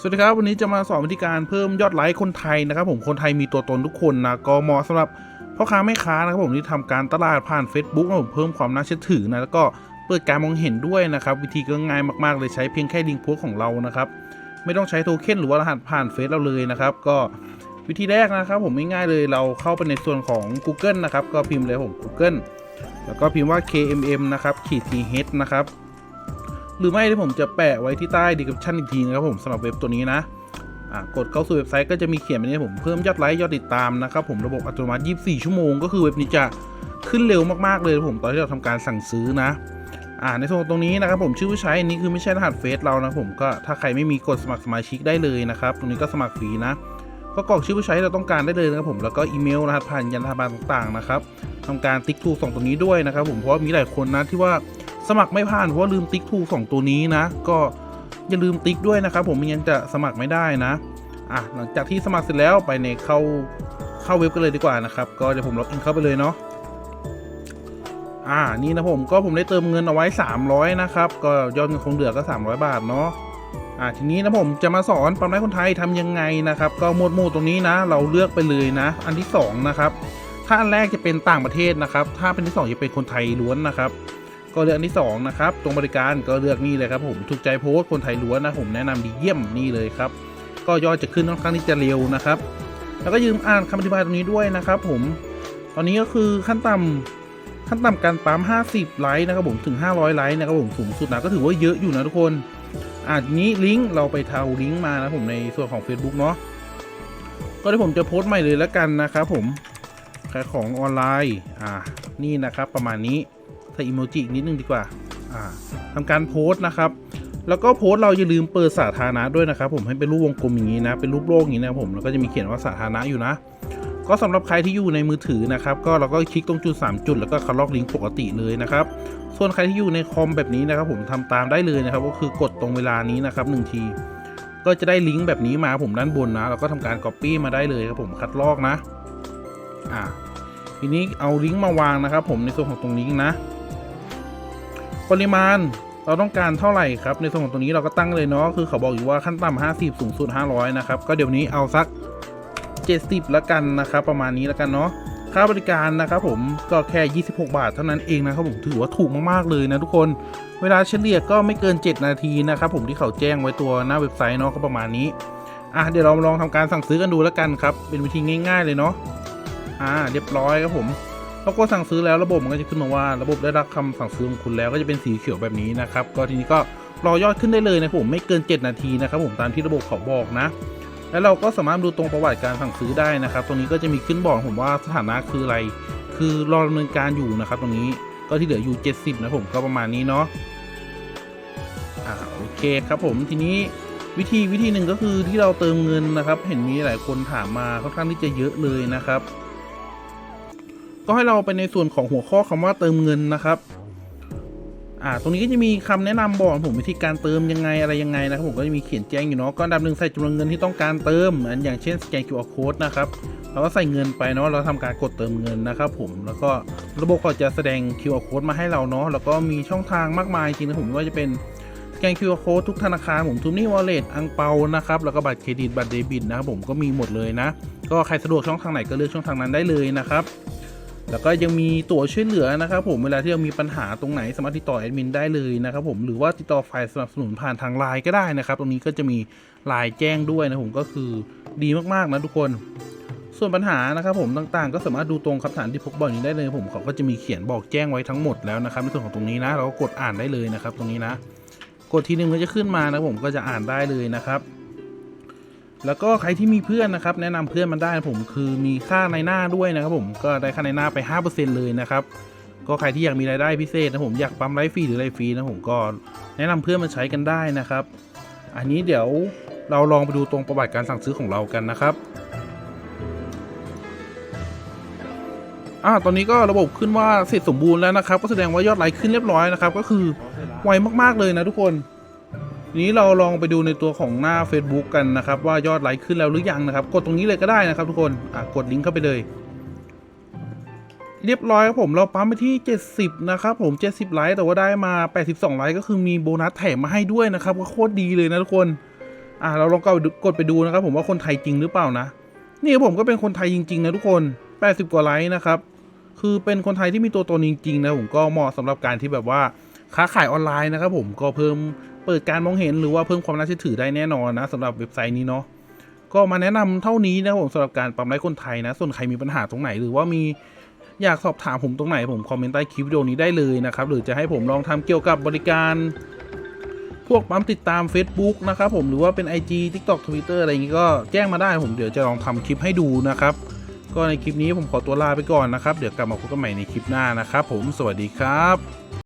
สวัสดีครับ วันนี้จะมาสอนวิธีการเพิ่มยอดไลค์คนไทยนะครับผมคนไทยมีตัวตนทุกคนนะก็เหมาะสำหรับพ่อค้าแม่ค้านะครับผมที่ทำการตลาดผ่าน Facebook นะผมเพิ่มความน่าเชื่อถือนะแล้วก็เปิดการมองเห็นด้วยนะครับ วิธีก็ง่ายมากๆเลยใช้เพียงแค่ลิงก์โพสของเรานะครับ ไม่ต้องใช้โทเค็นหรือว่ารหัสผ่านเฟซเราเลยนะครับ ก็วิธีแรกนะครับ ผมง่ายๆเลยเราเข้าไปในส่วนของ Google นะครับ ก็พิมพ์เลยผม Google แล้วก็พิมพ์ว่า KMM นะครับขีด th นะครับ หรือไม่ที่ผมจะแปะไว้ที่ใต้ดีคริปชั่นอีกทีนะครับผมสำหรับเว็บตัวนี้นะกดเข้าสู่เว็บไซต์ก็จะมีเขียนแบบนี้ผมเพิ่มยอดไลค์ยอดติดตามนะครับผมระบบอัตโนมัติ 24 ชั่วโมง ก็คือเว็บนี้จะขึ้นเร็วมากๆเลยผมตอนที่เราทำการสั่งซื้อนะอ่าในส่วนตรงนี้นะครับผมชื่อผู้ใช้อันนี้คือไม่ใช่รหัสเฟซเรานะผมก็ถ้าใครไม่มีกดสมัครสมาชิกได้เลยนะครับตรงนี้ก็สมัครฟรีนะก็กรอกชื่อผู้ใช้ที่เราต้องการได้เลยนะครับผมแล้วก็อีเมลรหัสผ่านยันธบาลต่างๆนะครับทำการติ๊กถูกสองตัวนี้ด้วยนะครับผมเพราะมีหลายคนนะที่ว่า สมัครไม่ผ่านเพราะว่าลืมติ๊กถูกสองตัวนี้นะ ก็อย่าลืมติ๊กด้วยนะครับ ผมไม่งั้นจะสมัครไม่ได้นะอะหลังจากที่สมัครเสร็จแล้วไปในเข้าเข้าเว็บกันเลยดีกว่านะครับ ก็เดี๋ยวผมล็อกอินเข้าไปเลยเนาะอ่านี่นะผมก็ผมได้เติมเงินเอาไว้ 300 นะครับ ก็ยอดเงินคงเหลือก็ 300 บาทเนาะอ่าทีนี้นะผมจะมาสอนปั๊มไลค์คนไทยทำยังไงนะครับ ก็หมวดหมู่ตรงนี้นะ เราเลือกไปเลยนะ อันที่สองนะครับ ถ้าอันแรกจะเป็นต่างประเทศนะครับ ถ้าเป็นที่สองจะเป็นคนไทยล้วนนะครับ ก็เลือกอันที่สองนะครับ ตรงบริการก็เลือกนี่เลยครับผมถูกใจโพสต์คนไทยล้วนนะผมแนะนำดีเยี่ยมนี่เลยครับ ก็ยอดจะขึ้นค่อนข้างที่จะเร็วนะครับ แล้วก็ยืมอ่านคำอธิบายตรงนี้ด้วยนะครับผม ตอนนี้ก็คือขั้นต่ำขั้นต่ำการปั๊ม 50 ไลค์นะครับผมถึง 500 ไลค์นะครับผมสูงสุดนะก็ถือว่าเยอะอยู่นะทุกคนอะทีนี้ลิงก์เราไปเทาลิงก์มานะผมในส่วนของ Facebook เนาะก็ที่ผมจะโพสต์ใหม่เลยแล้วกันนะครับผมขายของออนไลน์อ่านี่นะครับประมาณนี้ ใส่อีโมจิอีกนิดนึงดีกว่าอ่าทำการโพสต์นะครับ แล้วก็โพสต์เราอย่าลืมเปิดสาธารณะด้วยนะครับ ผมให้เป็นรูปวงกลมอย่างนี้นะ เป็นรูปโลกอย่างนี้นะผม แล้วก็จะมีเขียนว่าสาธารณะอยู่นะ ก็สำหรับใครที่อยู่ในมือถือนะครับ ก็เราก็คลิกตรงจุด 3 จุด แล้วก็คัดลอกลิงก์ปกติเลยนะครับ ส่วนใครที่อยู่ในคอมแบบนี้นะครับผมทำตามได้เลยนะครับ ก็คือกดตรงเวลานี้นะครับหนึ่งที ก็จะได้ลิงก์แบบนี้มาผมด้านบนนะเราก็ทำการ Copy มาได้เลยครับผม คัดลอกนะ อ่า ทีนี้เอาลิงก์มาวางนะครับ ผมในส่วนของตรงลิงก์นะ ปริมาณเราต้องการเท่าไหร่ครับ ในส่วนของตรงนี้เราก็ตั้งเลยเนาะคือเขาบอกอยู่ว่าขั้นต่ำ50 สูงสุด 500 นะครับ ก็เดี๋ยวนี้เอาสัก 70แล้วกันนะครับ ประมาณนี้แล้วกันเนาะค่าบริการนะครับผมก็แค่ 26 บาทเท่านั้นเองนะครับผมถือว่าถูกมากๆเลยนะทุกคนเวลาเฉลี่ยก็ไม่เกิน 7 นาทีนะครับผมที่เขาแจ้งไว้ตัวหน้าเว็บไซต์เนาะก็ประมาณนี้อะเดี๋ยวเราลองทำการสั่งซื้อกันดูแล้วกันครับ เป็นวิธีง่าย ๆ เลยเนาะอ่า เรียบร้อยครับผม แล้วก็สั่งซื้อแล้วระบบมันก็จะขึ้นมาว่า ระบบได้รับคำสั่งซื้อของคุณแล้วก็จะเป็นสีเขียวแบบนี้นะครับ ก็ทีนี้ก็รอยอดขึ้นได้เลยนะผมไม่เกิน 7 นาทีนะครับผมตามที่ระบบเขาบอกนะ แล้วเราก็สามารถดูตรงประวัติการสั่งซื้อได้นะครับ ตรงนี้ก็จะมีขึ้นบอกผมว่าสถานะคืออะไร คือรอดำเนินการอยู่นะครับ ตรงนี้ก็ที่เหลืออยู่ 70 นะผมก็ประมาณนี้เนาะอ่าโอเคครับผมทีนี้วิธีวิธีหนึ่งก็คือที่เราเติมเงินนะครับ เห็นมีหลายคนถามมาค่อนข้างที่จะเยอะเลยนะครับ ก็ให้เราไปในส่วนของหัวข้อคำว่าเติมเงินนะครับอ่าตรงนี้ก็จะมีคำแนะนำบอกผมวิธีการเติมยังไงอะไรยังไงนะครับผมก็จะมีเขียนแจ้งอยู่เนาะก็ดับหนึ่งใส่จำนวนเงินที่ต้องการเติมอันอย่างเช่นสแกน QR code นะครับเราก็ใส่เงินไปเนาะเราทำการกดเติมเงินนะครับผมแล้วก็ระบบก็จะแสดง QR code มาให้เราเนาะแล้วก็มีช่องทางมากมายจริงนะผมไม่ว่าจะเป็นสแกน QR code ทุกธนาคารผมทุกนี่วอลเล็ตอังเปานะครับแล้วก็บัตรเครดิตบัตรเดบิตนะครับผมก็มีหมดเลยนะ ก็ใครสะดวกช่องทางไหนก็เลือกช่องทางนั้นได้เลยนะครับ แล้วก็ยังมีตั๋วช่วยเหลือนะครับผมเวลาที่เรามีปัญหาตรงไหนสามารถติดต่อแอดมินได้เลยนะครับผมหรือว่าติดต่อฝ่ายสนับสนุนผ่านทางไลน์ก็ได้นะครับตรงนี้ก็จะมีไลน์แจ้งด้วยนะผมก็คือดีมากๆนะทุกคนส่วนปัญหานะครับผมต่างๆ ก็สามารถดูตรงคำถามที่พกบอกนี้ได้เลยผมเขาก็จะมีเขียนบอกแจ้งไว้ทั้งหมดแล้วนะครับในส่วนของตรงนี้นะ เราก็กดอ่านได้เลยนะครับ ตรงนี้นะ กดทีนึงก็จะขึ้นมานะผมก็จะอ่านได้เลยนะครับ แล้วก็ใครที่มีเพื่อนนะครับ แนะนำเพื่อนมันได้นะผมคือมีค่าในหน้าด้วยนะครับผมก็ได้ค่าในหน้าไป 5%เลยนะครับก็ใครที่อยากมีรายได้พิเศษนะผมอยากปั๊มไลฟ์ฟรีหรืออะไรฟรีนะผมก็แนะนำเพื่อนมาใช้กันได้นะครับ อันนี้เดี๋ยวเราลองไปดูตรงประวัติการสั่งซื้อของเรากันนะครับอ่าตอนนี้ก็ระบบขึ้นว่าเสร็จสมบูรณ์แล้วนะครับ ก็แสดงว่ายอดไลค์ขึ้นเรียบร้อยนะครับ ก็คือไวมากๆเลยนะทุกคน นี้เราลองไปดูในตัวของหน้า Facebook กันนะครับว่ายอดไลค์ขึ้นแล้วหรือยังนะครับ กดตรงนี้เลยก็ได้นะครับทุกคนอะกดลิงก์เข้าไปเลย เรียบร้อยครับผมเราปั๊มไปที่ 70 นะครับผม 70 ไลค์แต่ว่าได้มา 82 ไลค์ก็คือมีโบนัสแถมมาให้ด้วยนะครับก็โคตรดีเลยนะทุกคนอะเราลองกดไปดูกดไปดูนะครับ ผมว่าคนไทยจริงหรือเปล่านะ นี่ผมก็เป็นคนไทยจริง ๆ นะทุกคน 80 กว่าไลค์นะครับคือเป็นคนไทยที่มีตัวตนจริงๆนะผมก็เหมาะสำหรับการที่แบบว่า ค้าขายออนไลน์นะครับผมก็เพิ่มเปิดการมองเห็นหรือว่าเพิ่มความน่าเชื่อถือได้แน่นอนนะสำหรับเว็บไซต์นี้เนาะก็มาแนะนำเท่านี้นะครับผมสำหรับการปั๊มไลค์คนไทยนะ ส่วนใครมีปัญหาตรงไหนหรือว่ามีอยากสอบถามผมตรงไหนผมคอมเมนต์ใต้คลิปวิดีโอนี้ได้เลยนะครับหรือจะให้ผมลองทำเกี่ยวกับบริการ พวกปั๊มติดตาม Facebook นะครับผมหรือว่าเป็น IG TikTok Twitter อะไรอย่างงี้ก็แจ้งมาได้ผมเดี๋ยวจะลองทำคลิปให้ดูนะครับก็ในคลิปนี้ผมขอตัวลาไปก่อนนะครับ เดี๋ยวกลับมาพบกันใหม่ในคลิปหน้านะครับผมสวัสดีครับ